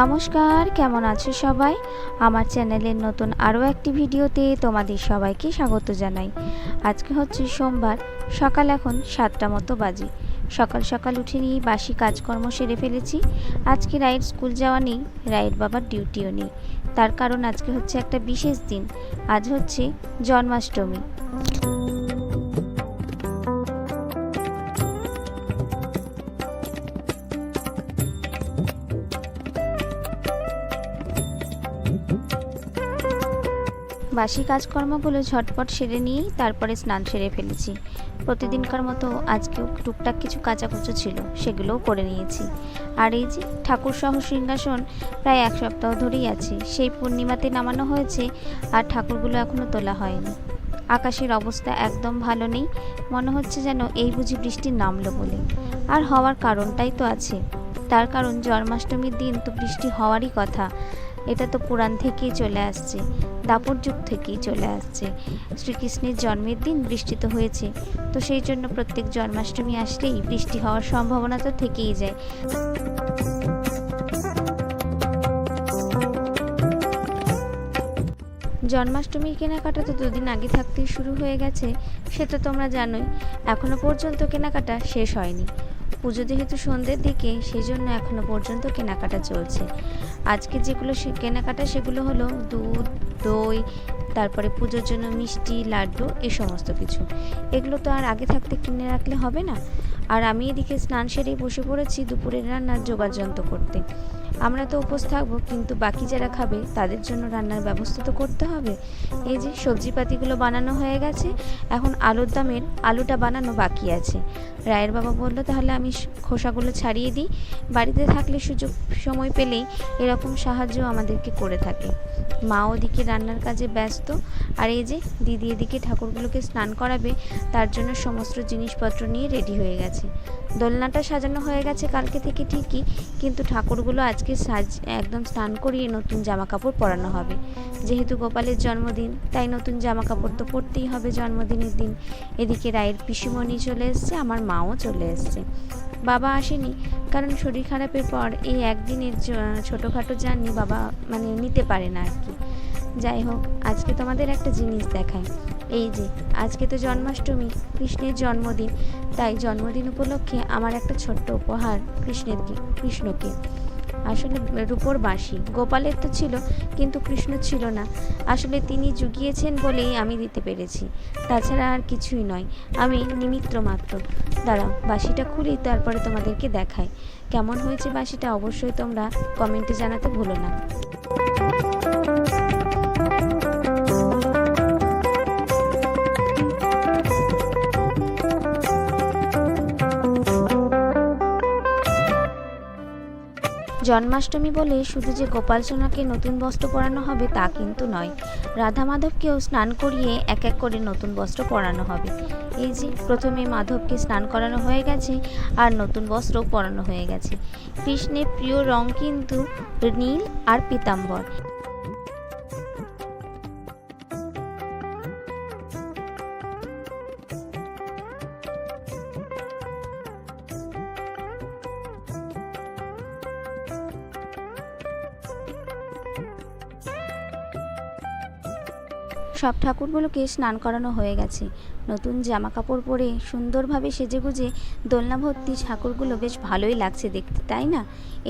নমস্কার, কেমন আছো সবাই? আমার চ্যানেলের নতুন আরও একটি ভিডিওতে তোমাদের সবাইকে স্বাগত জানাই। আজকে হচ্ছে সোমবার, সকাল এখন সাতটা মতো বাজে। সকাল সকাল উঠে নিয়ে বাসি কাজকর্ম সেরে ফেলেছি। আজকে রায়ের স্কুল যাওয়া নেই, রায়ের বাবার ডিউটিও নেই। তার কারণ আজকে হচ্ছে একটা বিশেষ দিন, আজ হচ্ছে জন্মাষ্টমী। বাসি কাজকর্মগুলো ঝটপট সেরে নিয়েই তারপরে স্নান সেরে ফেলেছি। প্রতিদিনকার মতো আজকেও টুকটাক কিছু কাচাকুচো ছিল, সেগুলোও করে নিয়েছি। আর এই যে ঠাকুর সহ সিংহাসন প্রায় এক সপ্তাহ ধরেই আছে, সেই পূর্ণিমাতে নামানো হয়েছে আর ঠাকুরগুলো এখনও তোলা হয়নি। আকাশের অবস্থা একদম ভালো নেই, মনে হচ্ছে যেন এই বুঝি বৃষ্টি নামলো বলে। আর হওয়ার কারণটাই তো আছে। তার কারণ জন্মাষ্টমীর দিন তো বৃষ্টি হওয়ারই কথা। এটা তো পুরাণ থেকেই চলে আসছে, দাপর যুগ থেকেই চলে আসছে। শ্রীকৃষ্ণের জন্মের দিন বৃষ্টি তো হয়েছে, তো সেই জন্য প্রত্যেক জন্মাষ্টমী আসলেই বৃষ্টি হওয়ার সম্ভাবনা তো থেকেই যায়। জন্মাষ্টমীর কেনাকাটা তো দুদিন আগে থাকতেই শুরু হয়ে গেছে সেটা তোমরা জানোই, এখনও পর্যন্ত কেনাকাটা শেষ হয়নি। পুজো যেহেতু সন্ধ্যের দিকে সেই জন্য এখনও পর্যন্ত কেনাকাটা চলছে। আজকে যেগুলো কেনাকাটা, সেগুলো হলো দুধ, দই, তারপরে পুজোর জন্য মিষ্টি, লাড্ডু, এ সমস্ত কিছু। এগুলো তো আর আগে থাকতে কিনে রাখলে হবে না। আর আমি এদিকে স্নান সেরেই বসে পড়েছি দুপুরের রান্নার যোগাযন্ত করতে। আমরা তো উপোস থাকব, কিন্তু বাকি যারা খাবে, তাদের জন্য রান্নার ব্যবস্থা তো করতে হবে। এই যে সবজিপাতিগুলো বানানো হয়ে গেছে, এখন আলুর দামের আলুটা বানানো বাকি আছে। রায়ের বাবা বলল, তাহলে আমি খোসাগুলো ছাড়িয়ে দিই। বাড়িতে থাকলে সুযোগ, সময় পেলেই এরকম সাহায্য আমাদেরকে করে থাকে। মা ওদিকে রান্নার কাজে ব্যস্ত, আর এই যে দিদি এদিকে ঠাকুরগুলোকে স্নান করাবে, তার জন্য সমস্ত জিনিসপত্র নিয়ে রেডি হয়ে গেছে। দোলনাটা সাজানো হয়ে গেছে কালকে থেকে ঠিকই, কিন্তু ঠাকুরগুলো আজকে সাজ, একদম স্নান করিয়ে নতুন জামা কাপড় পরানো হবে। যেহেতু গোপালের জন্মদিন, তাই নতুন জামা কাপড় তো পরতেই হবে জন্মদিনের দিন। এদিকে রায়ের পিসিমণি চলে এসছে, আমার মাও চলে এসছে। বাবা আসেনি, কারণ শরীর খারাপের পর এই একদিনের ছোটোখাটো জার্নি বাবা মানে নিতে পারে না আর কি। যাই হোক, আজকে তোমাদের একটা জিনিস দেখাই। এই যে, আজকে তো জন্মাষ্টমী, কৃষ্ণের জন্মদিন। তাই জন্মদিন উপলক্ষে আমার একটা ছোট্ট উপহার কৃষ্ণের কৃষ্ণকে। আসলে রূপোর বাঁশি। গোপালের তো ছিল, কিন্তু কৃষ্ণ ছিল না। আসলে তিনি জুগিয়েছেন বলেই আমি দিতে পেরেছি। তাছাড়া আর কিছুই নয়। আমি নিমিত্র মাত্র। দাঁড়াও, বাঁশিটা খুলি, তারপরে তোমাদেরকে দেখাই। কেমন হয়েছে বাঁশিটা অবশ্যই তোমরা কমেন্টে জানাতে ভুলো না। জন্মাষ্টমী বলে শুধু যে গোপাল সোনাকে নতুন বস্ত্র পরানো হবে তা কিন্তু নয়। রাধা মাধবকেও স্নান করিয়ে এক এক করে নতুন বস্ত্র পরানো হবে। এই যে, প্রথমে মাধবকে স্নান করানো হয়ে গেছে আর নতুন বস্ত্র পরানো হয়ে গেছে। কৃষ্ণের প্রিয় রং কিন্তু নীল আর পীতাম্বর। সব ঠাকুরগুলোকে স্নান করানো হয়ে গেছে। নতুন জামা কাপড় পরে সুন্দরভাবে সেজে গুজে দোলনা ভর্তি ঠাকুরগুলো বেশ ভালোই লাগছে দেখতে, তাই না?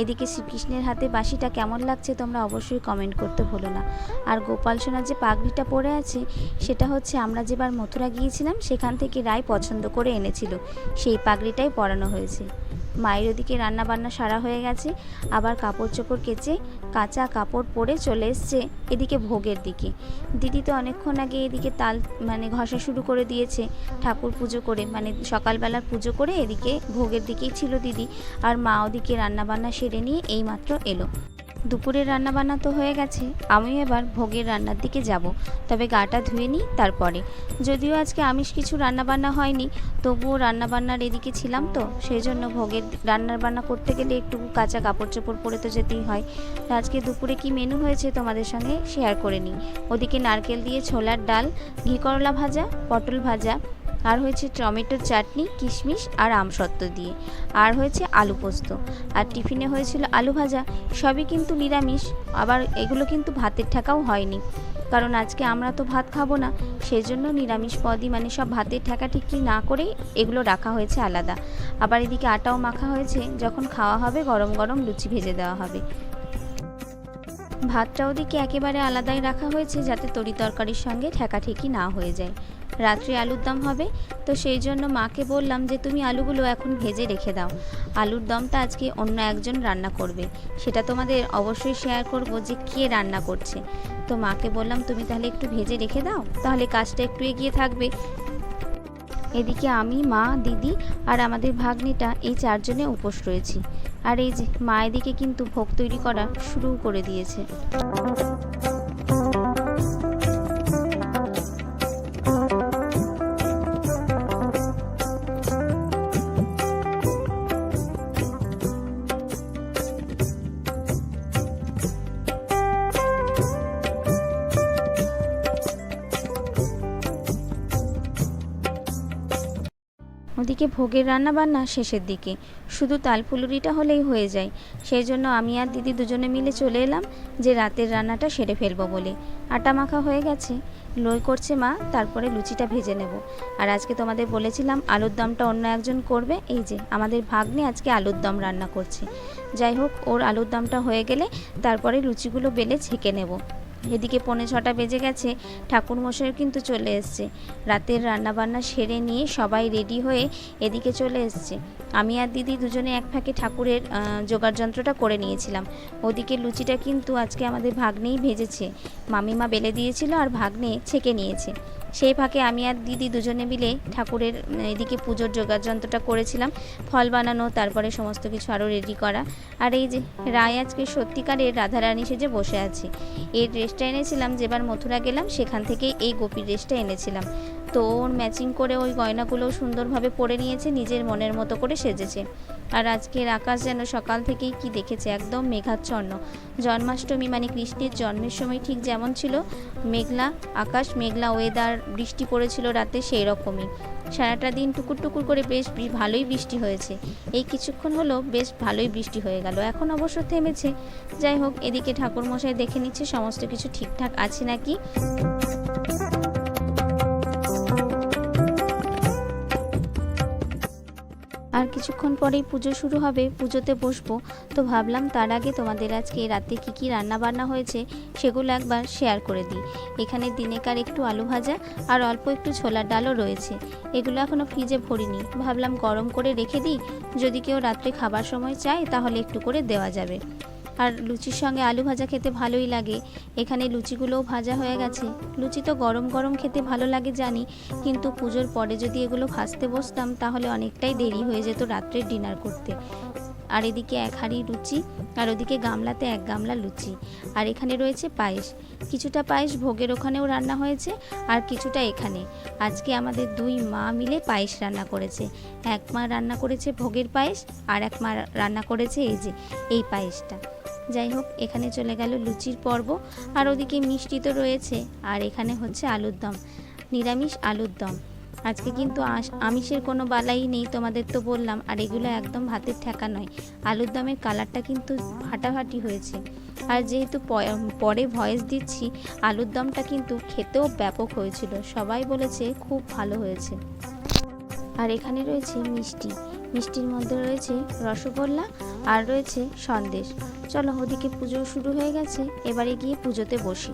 এদিকে শ্রীকৃষ্ণের হাতে বাঁশিটা কেমন লাগছে তোমরা অবশ্যই কমেন্ট করতে ভুলো না। আর গোপাল সোনার যে পাগড়িটা পরে আছে, সেটা হচ্ছে আমরা যেবার মথুরা গিয়েছিলাম, সেখান থেকে রায় পছন্দ করে এনেছিল। সেই পাগড়িটাই পরানো হয়েছে। মায়ের ওদিকে রান্নাবান্না সারা হয়ে গেছে, আবার কাপড় চোপড় কেচে কাঁচা কাপড় পরে চলে এসছে এদিকে ভোগের দিকে। দিদি তো অনেকক্ষণ আগে এদিকে তাল মানে ঘষা শুরু করে দিয়েছে ঠাকুর পুজো করে মানে সকালবেলার পুজো করে এদিকে ভোগের দিকেই ছিল দিদি। আর মা ওদিকে রান্নাবান্না সেরে নিয়ে এইমাত্র এলো। দুপুরের রান্নাবান্না তো হয়ে গেছে। আমি এবার ভোগের রান্নার দিকে যাব। তবে গাটা ধুয়ে নিই, তারপরে। যদিও আজকে আমিষ কিছু রান্নাবান্না হয়নি, তবুও রান্নাবান্নার এদিকে ছিলাম তো। সেই জন্য ভোগের রান্নার বান্না করতে গেলে একটু কাঁচা কাপড় চোপড় পরে তো যেতেই হয়। তো আজকে দুপুরে কি মেনু হয়েছে তোমাদের সঙ্গে শেয়ার করে নিই। ওদিকে নারকেল দিয়ে ছোলার ডাল, ঘি করলা ভাজা, পটল ভাজা আর হয়েছে টমেটোর চাটনি, কিশমিশ আর আমসত্ত্ব দিয়ে। আর হয়েছে আলু পোস্ত। আর টিফিনে হয়েছিল আলু ভাজা। সবই কিন্তু নিরামিষ। আবার এগুলো কিন্তু ভাতের ঠেকাও হয়নি। কারণ আজকে আমরা তো ভাত খাব না। সেই জন্য নিরামিষ পদই মানে সব ভাতের ঠেকাঠেকি না করেই এগুলো রাখা হয়েছে আলাদা। আবার এদিকে আটাও মাখা হয়েছে। যখন খাওয়া হবে গরম গরম লুচি ভেজে দেওয়া হবে। ভাতটা ওদিকে একেবারে আলাদাই রাখা হয়েছে যাতে তরি তরকারির সঙ্গে ঠেকাঠেকি না হয়ে যায়। রাত্রে আলুর দম হবে। তো সেই জন্য মাকে বললাম যে, তুমি আলুগুলো এখন ভেজে রেখে দাও। আলুর দমটা আজকে অন্য একজন রান্না করবে। সেটা তোমাদের অবশ্যই শেয়ার করব যে, কে রান্না করছে। তো মাকে বললাম, তুমি তাহলে একটু ভেজে রেখে দাও, তাহলে কাজটা একটু এগিয়ে থাকবে। এদিকে আমি, মা, দিদি আর আমাদের ভাগ্নিটা এই চারজনে উপোস রয়েছি। আর এই যে, মা এদিকে কিন্তু ভোগ তৈরি করা শুরু করে দিয়েছে। ওদিকে ভোগের রান্না বান্না শেষের দিকে। শুধু তালফুলুরিটা হলেই হয়ে যায়। সেই জন্য আমি আর দিদি দুজনে মিলে চলে এলাম যে রাতের রান্নাটা সেরে ফেলব বলে। আটা মাখা হয়ে গেছে। লই করছে মা, তারপরে লুচিটা ভেজে নেব। আর আজকে তোমাদের বলেছিলাম আলুর দমটা অন্য একজন করবে। এই যে, আমাদের ভাগ্নে আজকে আলুর দম রান্না করছে। যাই হোক, ওর আলুর দমটা হয়ে গেলে তারপরে লুচিগুলো বেলে ছেঁকে নেব। এদিকে পৌনে ছটা বেজে গেছে, ঠাকুরমশাইও কিন্তু চলে এসছে। রাতের রান্নাবান্না সেরে নিয়ে সবাই রেডি হয়ে এদিকে চলে এসছে। আমি আর দিদি দুজনে এক ফাঁকে ঠাকুরের জোগাড় যন্ত্রটা করে নিয়েছিলাম। ওদিকে লুচিটা কিন্তু আজকে আমাদের ভাগ্নেই ভেজেছে। মামিমা বেলে দিয়েছিল আর ভাগ্নে ছেঁকে নিয়েছে। সেই ফাঁকে আমি আর দিদি দুজনে মিলে ঠাকুরের এদিকে পুজোর জোগাড় যন্ত্রটা করেছিলাম। ফল বানানো, তারপরে সমস্ত কিছু আরও রেডি করা। আর এই যে রায় আজকে সত্যিকারের রাধারানী সেজে বসে আছে। এই ড্রেসটা এনেছিলাম, যেবার মথুরা গেলাম, সেখান থেকে এই গোপী ড্রেসটা এনেছিলাম। তো ওর ম্যাচিং করে ওই গয়নাগুলোও সুন্দরভাবে পরে নিয়েছে, নিজের মনের মতো করে সেজেছে। আর আজকের আকাশ যেন সকাল থেকেই কি দেখেছে, একদম মেঘাচ্ছন্ন। জন্মাষ্টমী মানে কৃষ্ণের জন্মের সময় ঠিক যেমন ছিল, মেঘলা আকাশ, মেঘলা ওয়েদার বৃষ্টি পড়েছিল রাতে সেই রকমই। সারাটা দিন টুকুর টুকুর করে বেশ ভালোই বৃষ্টি হয়েছে। এই কিছুক্ষণ হলো বেশ ভালোই বৃষ্টি হয়ে গেল। এখন অবশ্য থেমেছে। যাই হোক, এদিকে ঠাকুরমশাই দেখে নিচ্ছে সমস্ত কিছু ঠিকঠাক আছে নাকি? আর কিছুক্ষণ পরেই পুজো শুরু হবে, পুজোতে বসবো। তো ভাবলাম তার আগে তোমাদের আজকে রাতে কি কি রান্না বান্না হয়েছে সেগুলো একবার শেয়ার করে দিই। এখানে দিনেকার একটু আলু ভাজা আর অল্প একটু ছোলার ডালও রয়েছে। এগুলো এখনও ফ্রিজে ভরিনি। ভাবলাম গরম করে রেখে দিই। যদি কেউ রাত্রে খাবার সময় চায় তাহলে একটু করে দেওয়া যাবে। আর লুচির সঙ্গে আলু ভাজা খেতে ভালোই লাগে। এখানে লুচিগুলোও ভাজা হয়ে গেছে। লুচি তো গরম গরম খেতে ভালো লাগে জানি, কিন্তু পুজোর পরে যদি এগুলো ভাজতে বসতাম তাহলে অনেকটাই দেরি হয়ে যেত রাত্রের ডিনার করতে। আর এদিকে এক হাঁড়ি লুচি, আর ওদিকে গামলাতে এক গামলা লুচি। আর এখানে রয়েছে পায়েস। কিছুটা পায়েস ভোগের ওখানেও রান্না হয়েছে, আর কিছুটা এখানে। আজকে আমাদের দুই মা মিলে পায়েস রান্না করেছে। এক মা রান্না করেছে ভোগের পায়েস, আর এক মা রান্না করেছে এই যে, এই পায়েসটা। যাই হোক এখানে চলে গেল লুচির পর্ব। আর ওদিকে মিষ্টি তো রয়েছে, আর এখানে হচ্ছে আলুর দম। নিরামিষ আলুর দম। আজকে কিন্তু আমিষের কোনো বালাই নেই, তোমাদের তো বললাম, আর এগুলো একদম ভাতের ঠেকা নয়। আলুর দমের কালারটা কিন্তু ফাটাফাটি হয়েছে। আর যেহেতু পরে ভয়েস দিচ্ছি, আলুর দমটা কিন্তু খেতেও ব্যাপক হয়েছিল। সবাই বলেছে খুব ভালো হয়েছে। আর এখানে রয়েছে মিষ্টি। মিষ্টির মধ্যে রয়েছে রসগোল্লা আর রয়েছে সন্দেশ। চলো ওদিকে পুজো শুরু হয়ে গেছে, এবারে গিয়ে পুজোতে বসি।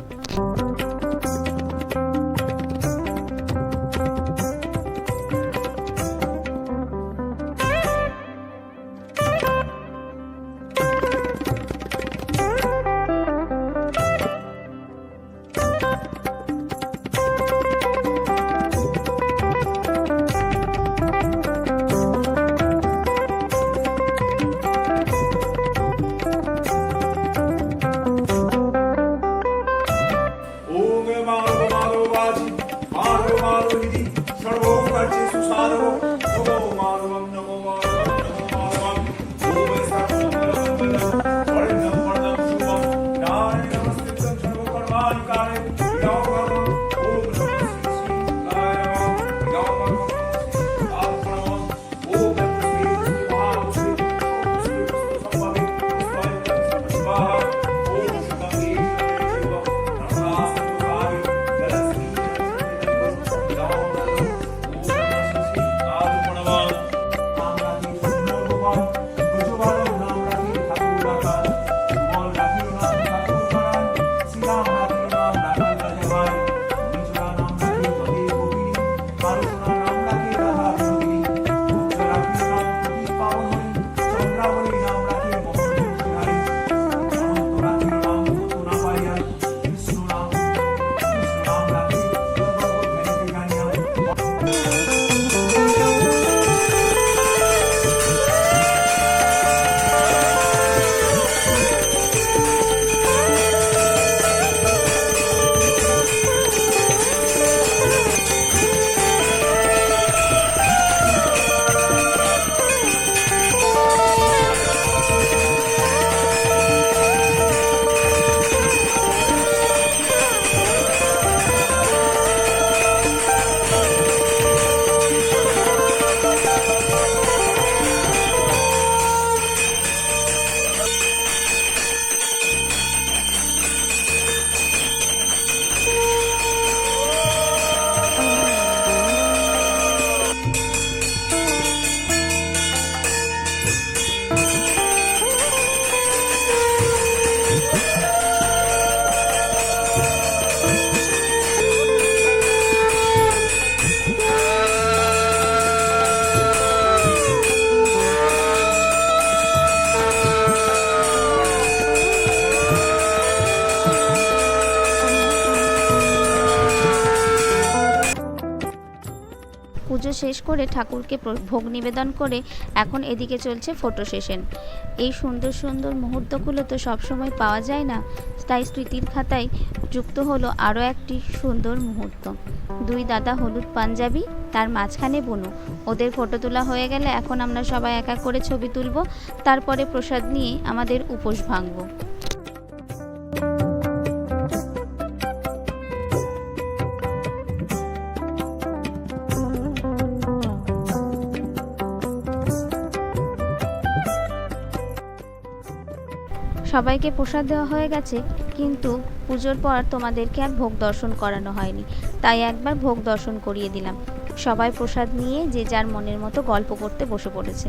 শেষ করে ঠাকুরকে ভোগ নিবেদন করে এখন এদিকে চলছে ফটো সেশন এই সুন্দর সুন্দর মুহূর্তগুলো তো সবসময় পাওয়া যায় না, তাই স্মৃতির খাতায় যুক্ত হলো আরও একটি সুন্দর মুহূর্ত। দুই দাদা হলুদ পাঞ্জাবি, তার মাঝখানে বনু। ওদের ফটো তোলা হয়ে গেলে এখন আমরা সবাই এক এক করে ছবি তুলব, তারপরে প্রসাদ নিয়ে আমাদের উপোস ভাঙবো। সবাইকে প্রসাদ দেওয়া হয়ে গেছে, কিন্তু পুজোর পর তোমাদেরকে আর ভোগ দর্শন করানো হয়নি। তাই একবার ভোগ দর্শন করিয়ে দিলাম। সবাই প্রসাদ নিয়ে যে যার মনের মতো গল্প করতে বসে পড়েছে।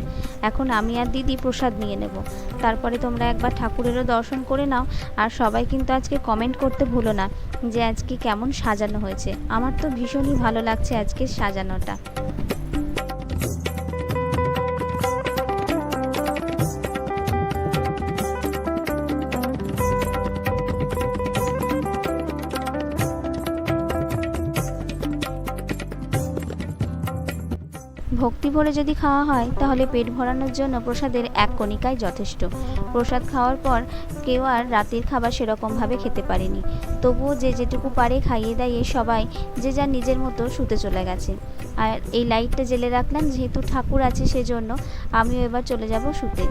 এখন আমি আর দিদি প্রসাদ নিয়ে নেব। তারপরে তোমরা একবার ঠাকুরেরও দর্শন করে নাও। আর সবাই কিন্তু আজকে কমেন্ট করতে ভুলো না যে আজকে কেমন সাজানো হয়েছে। আমার তো ভীষণই ভালো লাগছে আজকে সাজানোটা। ভক্তি ভরে যদি খাওয়া হয়, তাহলে পেট ভরানোর জন্য প্রসাদের এক কণিকায় যথেষ্ট। প্রসাদ খাওয়ার পর কেউ আর রাতের খাবার সেরকমভাবে খেতে পারেনি। তবুও যে যেটুকু পারে খাইয়ে দাইয়ে সবাই যে যার নিজের মতো শুতে চলে গেছে। আর এই লাইটটা জেলে রাখলাম যেহেতু ঠাকুর আছে সেজন্য। আমিও এবার চলে যাব শুতে।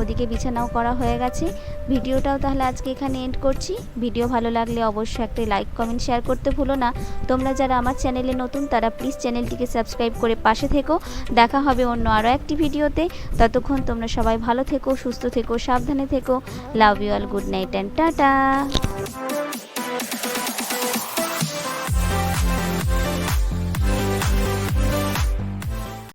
ওদিকে বিছানাও করা হয়ে গেছে। ভিডিওটাও তাহলে আজকে এখানে এন্ড করছি। ভিডিও ভালো লাগলে অবশ্যই একটা লাইক কমেন্ট শেয়ার করতে ভুলো না। তোমরা যারা আমার চ্যানেলে নতুন, তারা প্লিজ চ্যানেলটিকে সাবস্ক্রাইব করে পাশে থেকো। দেখা হবে অন্য আরও একটি ভিডিওতে। ততক্ষণ তোমরা সবাই ভালো থেকো, সুস্থ থেকো, সাবধানে থেকো। Love you all good night and tata